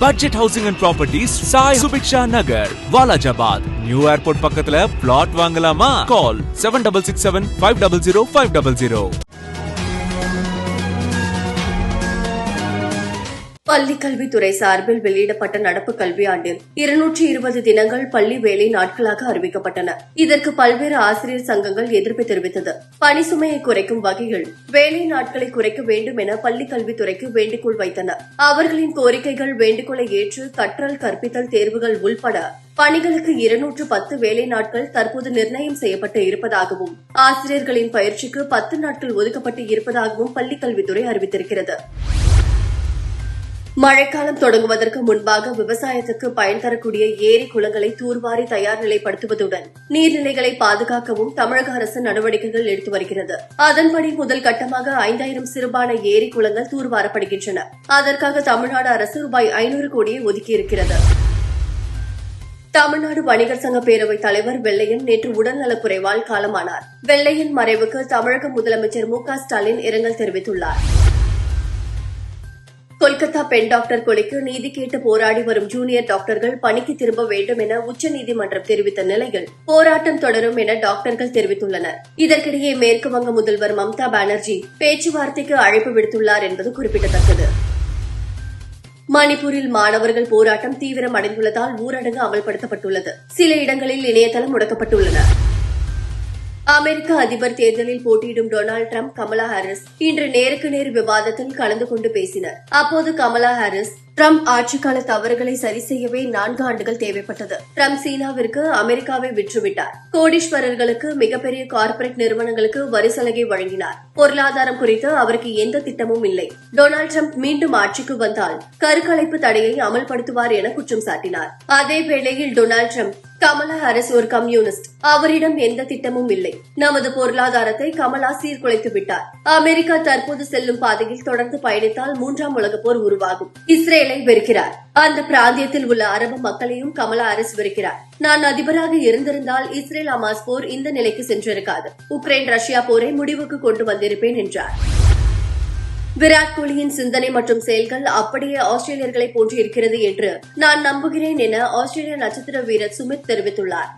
Budget housing and properties Sai Subiksha Nagar Walajabad new airport பக்கத்துல plot வாங்கலாமா? Call seven double six seven five double zero five double zero பள்ளி கல்வித்துறை சார்பில் வெளியிடப்பட்ட நடப்பு கல்வியாண்டில் இருநூற்றி இருபது தினங்கள் பள்ளி வேலை நாட்களாக அறிவிக்கப்பட்டன. இதற்கு பல்வேறு ஆசிரியர் சங்கங்கள் எதிர்ப்பு தெரிவித்தது. பணி சுமையை குறைக்கும் வகையில் வேலை நாட்களை குறைக்க வேண்டும் என பள்ளி கல்வித்துறைக்கு வேண்டுகோள் வைத்தன. அவர்களின் கோரிக்கைகள் வேண்டுகோளை ஏற்று கற்றல் கற்பித்தல் தேர்வுகள் உள்பட பணிகளுக்கு இருநூற்று பத்து வேலை நாட்கள் தற்போது நிர்ணயம் செய்யப்பட்டு இருப்பதாகவும் ஆசிரியர்களின் பயிற்சிக்கு பத்து நாட்கள் ஒதுக்கப்பட்டு இருப்பதாகவும் பள்ளிக் கல்வித்துறை அறிவித்திருக்கிறது. மழைக்காலம் தொடங்குவதற்கு முன்பாக விவசாயத்துக்கு பயன் தரக்கூடிய ஏரி குளங்களை தூர்வாரி தயார் நிலைப்படுத்துவதுடன் நீர்நிலைகளை பாதுகாக்கவும் தமிழக அரசு நடவடிக்கைகள் எடுத்து வருகிறது. அதன்படி முதல் கட்டமாக ஐந்தாயிரம் சிறுபான ஏரி குளங்கள் தூர்வாரப்படுகின்றன. அதற்காக தமிழ்நாடு அரசு ரூபாய் ஐநூறு கோடியை ஒதுக்கியிருக்கிறது. தமிழ்நாடு வணிகர் சங்க பேரவைத் தலைவர் வெள்ளையன் நேற்று உடல்நலக்குறைவால் காலமானார். வெள்ளையன் மறைவுக்கு தமிழக முதலமைச்சர் மு ஸ்டாலின் இரங்கல் தெரிவித்துள்ளார். கொல்கத்தா பெண் டாக்டர் கொலைக்கு நீதி கேட்டு போராடி வரும் ஜூனியர் டாக்டர்கள் பணிக்கு திரும்ப வேண்டும் என உச்சநீதிமன்றம் தெரிவித்த நிலையில் போராட்டம் தொடரும் என டாக்டர்கள் தெரிவித்துள்ளனர். இதற்கிடையே மேற்கு வங்க முதல்வர் மம்தா பானர்ஜி பேச்சுவார்த்தைக்கு அழைப்பு விடுத்துள்ளார் என்பது குறிப்பிடத்தக்கது. மணிப்பூரில் மாணவர்கள் போராட்டம் தீவிரமடைந்துள்ளதால் ஊரடங்கு அமல்படுத்தப்பட்டுள்ளது. சில இடங்களில் இணையதளம் முடக்கப்பட்டுள்ளன. அமெரிக்க அதிபர் தேர்தலில் போட்டியிடும் டொனால்டு டிரம்ப் கமலா ஹாரிஸ் இன்று நேருக்கு நேர் விவாதத்தில் கலந்து கொண்டு பேசினர். அப்போது கமலா ஹாரிஸ் டிரம்ப் ஆட்சிக்கால தவறுகளை சரி செய்யவே நான்கு ஆண்டுகள் தேவைப்பட்டது. டிரம்ப் சீனாவிற்கு அமெரிக்காவை விற்றுவிட்டார். கோடீஸ்வரர்களுக்கு மிகப்பெரிய கார்ப்பரேட் நிறுவனங்களுக்கு வரி சலுகை வழங்கினார். பொருளாதாரம் குறித்து அவருக்கு எந்த திட்டமும் இல்லை. டொனால்டு டிரம்ப் மீண்டும் ஆட்சிக்கு வந்தால் கருக்கலைப்பு தடையை அமல்படுத்துவார் என குற்றம் சாட்டினார். அதே வேளையில் டொனால்டு டிரம்ப் கமலா ஹாரிஸ் ஒரு கம்யூனிஸ்ட். அவரிடம் எந்த திட்டமும் இல்லை. நமது பொருளாதாரத்தை கமலா சீர்குலைத்து விட்டார். அமெரிக்கா தற்போது செல்லும் பாதையில் தொடர்ந்து பயணித்தால் மூன்றாம் உலகப் போர் உருவாகும். இஸ்ரேல் வெறுக்கிறார். அந்த பிராந்தியத்தில் உள்ள அரபு மக்களையும் கமலா ஹாரிஸ் வெறுக்கிறார். நான் அதிபராக இருந்திருந்தால் இஸ்ரேல் அமாஸ் போர் இந்த நிலைக்கு சென்றிருக்காது. உக்ரைன் ரஷ்யா போரை முடிவுக்கு கொண்டு வந்திருப்பேன் என்றார். விராட் கோலியின் சிந்தனை மற்றும் செயல்கள் அப்படியே ஆஸ்திரேலியர்களை போன்று இருக்கிறது என்று நான் நம்புகிறேன் என ஆஸ்திரேலிய நட்சத்திர வீரர் சுமித் தெரிவித்துள்ளார்.